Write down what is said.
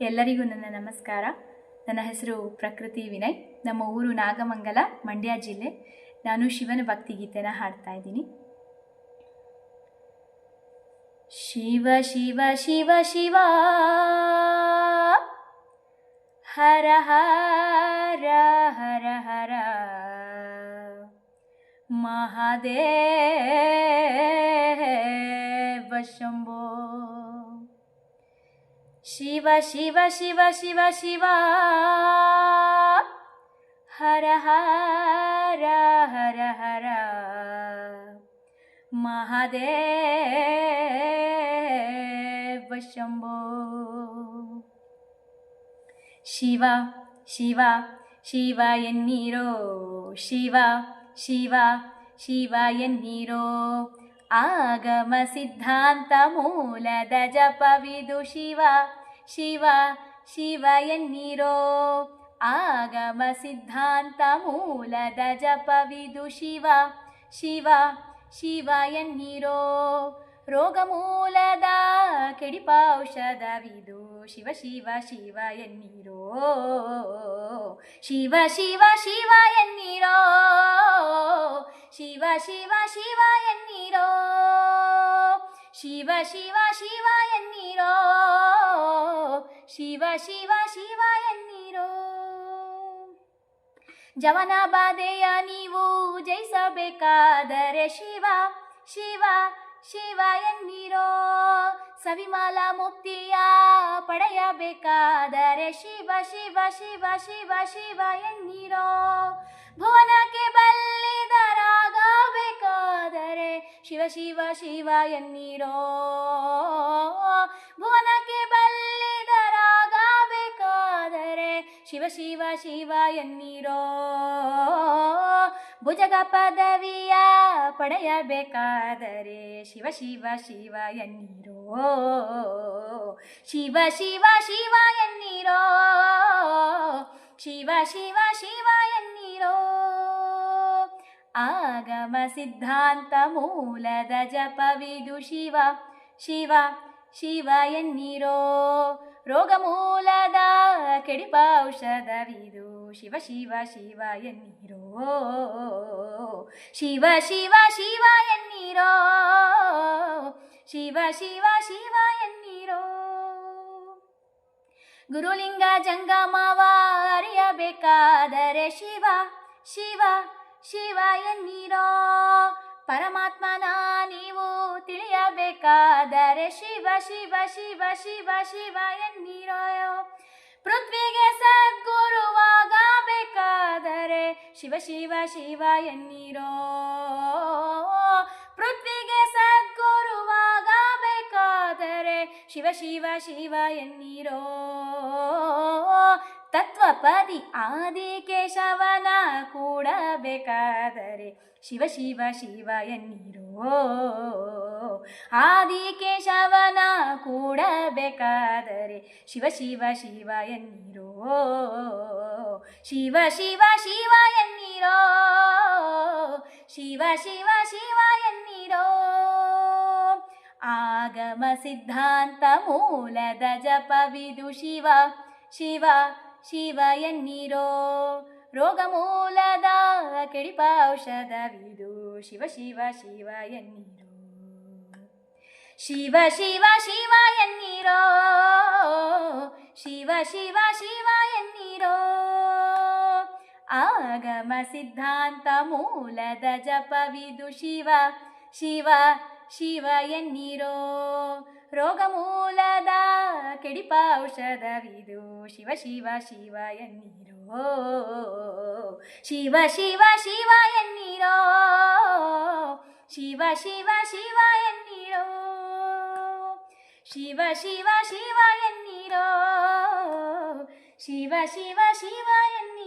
ಎಲ್ಲರಿಗೂ ನನ್ನ ನಮಸ್ಕಾರ. ನನ್ನ ಹೆಸರು ಪ್ರಕೃತಿ ವಿನಯ್. ನಮ್ಮ ಊರು ನಾಗಮಂಗಲ, ಮಂಡ್ಯ ಜಿಲ್ಲೆ. ನಾನು ಶಿವನ ಭಕ್ತಿಗೀತೆನ ಹಾಡ್ತಾ ಇದ್ದೀನಿ. ಶಿವ ಶಿವ ಶಿವ ಶಿವ, ಹರ ಹರ ಹರ ಹರ, ಮಹಾದೇವ, ಶಂಭೋ. ಶಿವ ಶಿವ ಶಿವ ಶಿವ ಶಿವ ಹರ ಹರ ಹರ ಹರ ಮಹಾದೇವ ಶಂಭೋ ಶಿವ ಶಿವ ಶಿವ ಎನ್ನೀರೋ ಶಿವ ಶಿವ ಶಿವ ಎನ್ನೀರೋ ಆಗಮ ಸಿದ್ಧಾಂತ ಮೂಲದ ಜಪವಿದು ಶಿವ ಶಿವ ಶಿವ ಎನ್ನಿರೋ? ಆಗಮ ಸಿದ್ಧಾಂತ ಮೂಲದ ಜಪವಿದು ಶಿವ. ಶಿವ ಶಿವ ಎನ್ನಿರೋ? ರೋಗ ಮೂಲದ ಕೆಡಿಪೌಷಧವಿದು ಶಿವ ಶಿವ ಶಿವ ಎನ್ನಿರೋ? ಶಿವ ಶಿವ ಶಿವ ಎನ್ನಿರೋ? ಶಿವ ಶಿವ ಶಿವ ಎನ್ನೀರೋ? ಶಿವ ಶಿವ ಶಿವ ಎನ್ನೀರೋ? ಶಿವ ಶಿವ ಶಿವ ಎನ್ನೀರೋ? ಜವನ ಬಾಧೆಯ ನೀವು ಜಯಿಸಬೇಕಾದರೆ ಶಿವ ಶಿವ ಶಿವ ಎನ್ನೀರೋ? ಸವಿಮಾಲ ಮುಕ್ತಿಯ ಪಡೆಯಬೇಕಾದರೆ ಶಿವ ಶಿವ ಶಿವ ಶಿವ ಶಿವ ಎನ್ನೀರೋ? ಭುವನಕ್ಕೆ ಬಲ್ಲಿದರಾಗಬೇಕಾದರೆ ಶಿವ ಶಿವ ಶಿವ ಎನ್ನೀರೋ? ಭುವನಕ್ಕೆ ಬಲ್ಲಿದರಾಗಬೇಕಾದರೆ ಶಿವ ಶಿವ ಶಿವ ಎನ್ನೀರೋ? ಭುಜಗ ಪದವಿಯ ಪಡೆಯಬೇಕಾದರೆ ಶಿವ ಶಿವ ಶಿವ ಎನ್ನೀರೋ? ಶಿವ ಶಿವ ಶಿವ ಎನ್ನೀರೋ? ಶಿವ ಶಿವ ಶಿವ ಆಗಮ ಸಿದ್ಧಾಂತ ಮೂಲದ ಜಪವಿದು ಶಿವ. ಶಿವ ಶಿವ ಎನ್ನಿರೋ? ರೋಗ ಮೂಲದ ಕೆಡಿಪ ಔಷಧವಿದು ಶಿವ ಶಿವ ಶಿವ ಎನ್ನಿರೋ? ಶಿವ ಶಿವ ಶಿವ ಎನ್ನಿರೋ? ಶಿವ ಶಿವ ಶಿವ ಎನ್ನಿರೋ? ಗುರುಲಿಂಗ ಜಂಗಮವಾರಿಯಬೇಕಾದರೆ ಶಿವ ಶಿವ ಶಿವ ನೀರೋ, ಪರಮಾತ್ಮನ ನೀವು ತಿಳಿಯಬೇಕಾದರೆ ಶಿವ ಶಿವ ಶಿವ ಶಿವ ಶಿವ ಎನ್ನೀರೋ ಪೃಥ್ವಿಗೆ ಸದ್ಗುರುವಾಗಬೇಕಾದರೆ ಶಿವ ಶಿವ ಶಿವ ಎನ್ನೀರೋ ಪೃಥ್ವಿಗೆ ಸದ್ಗುರುವಾಗಬೇಕಾದರೆ ಶಿವ ಶಿವ ಶಿವ ಎನ್ನೀರೋ ತತ್ವಪದಿ ಆದಿ ಕೇಶವನ ಕೂಡಬೇಕಾದರೆ ಶಿವ ಶಿವ ಶಿವ ಎನ್ನೀರೋ ಆದಿ ಕೇಶವನ ಕೂಡಬೇಕಾದರೆ ಶಿವ ಶಿವ ಶಿವ ಎನ್ನೀರೋ ಶಿವ ಶಿವ ಶಿವ ಎನ್ನಿರೋ ಶಿವ ಶಿವ ಶಿವ ಎನ್ನಿರೋ ಆಗಮ ಸಿದ್ಧಾಂತ ಮೂಲದ ಜಪವಿದು ಶಿವ ಶಿವ ಶಿವ ಎನ್ನಿರೋ? ರೋಗ ಮೂಲದ ಕೆಡಿಪ ಔಷಧವಿದು ಶಿವ ಶಿವ ಶಿವ ಎನ್ನಿರೋ? ಶಿವ ಶಿವ ಶಿವ ಎನ್ನಿರೋ? ಶಿವ ಶಿವ ಶಿವ ಎನ್ನಿರೋ? ಆಗಮ ಸಿದ್ಧಾಂತ ಮೂಲದ ಜಪವಿದು ಶಿವ ಶಿವ ಶಿವ ಎನ್ನೀರೋ? ರೋಗ ಮೂಲದ ಕೆಡಿಪ ಔಷಧವಿದು ಶಿವ ಶಿವ ಶಿವ ಎನ್ನೀರೋ. ಶಿವ ಶಿವ ಶಿವ ಎನ್ನೀರೋ. ಶಿವ ಶಿವ ಶಿವ ಎನ್ನೀರೋ. ಶಿವ ಶಿವ ಶಿವ ಎನ್ನೀರೋ. ಶಿವ ಶಿವ ಶಿವ ಎನ್ನೀರೋ.